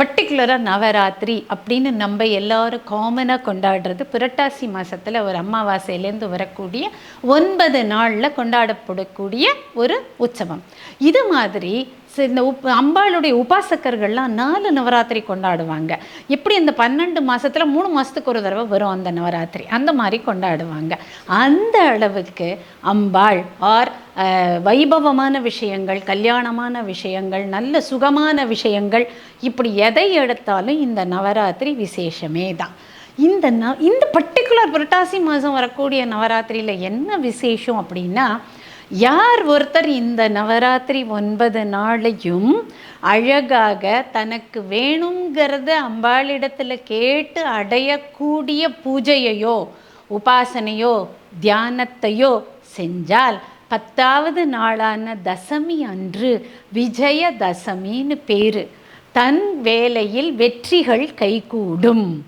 பர்டிகுலராக நவராத்திரி அப்படின்னு நம்ம எல்லாரும் காமனாக கொண்டாடுறது புரட்டாசி மாதத்தில் ஒரு அமாவாசையிலேருந்து வரக்கூடிய ஒன்பது நாளில் கொண்டாடப்படக்கூடிய ஒரு உற்சவம். இது மாதிரி ஸோ இந்த உப் அம்பாளுடைய உபாசகர்கள்லாம் நாலு நவராத்திரி கொண்டாடுவாங்க. எப்படி இந்த பன்னெண்டு மாதத்தில் மூணு மாதத்துக்கு ஒரு தடவை வரும் அந்த நவராத்திரி? அந்த மாதிரி கொண்டாடுவாங்க. அந்த அளவுக்கு அம்பாள் ஆர் வைபவமான விஷயங்கள் கல்யாணமான விஷயங்கள் நல்ல சுகமான விஷயங்கள் இப்படி எதை எடுத்தாலும் இந்த நவராத்திரி விசேஷமே தான். இந்த ந இந்த பர்டிகுலர் புரட்டாசி மாதம் வரக்கூடிய நவராத்திரியில் என்ன விசேஷம் அப்படின்னா யார் ஒருத்தர் இந்த நவராத்திரி ஒன்பது நாளையும் அழகாக தனக்கு வேணுங்கிறத அம்பாளிடத்தில் கேட்டு அடையக்கூடிய பூஜையையோ உபாசனையோ தியானத்தையோ செஞ்சால் பத்தாவது நாளான தசமி அன்று விஜயதசமின்னு பேர். தன் வேலையில் வெற்றிகள் கைகூடும்.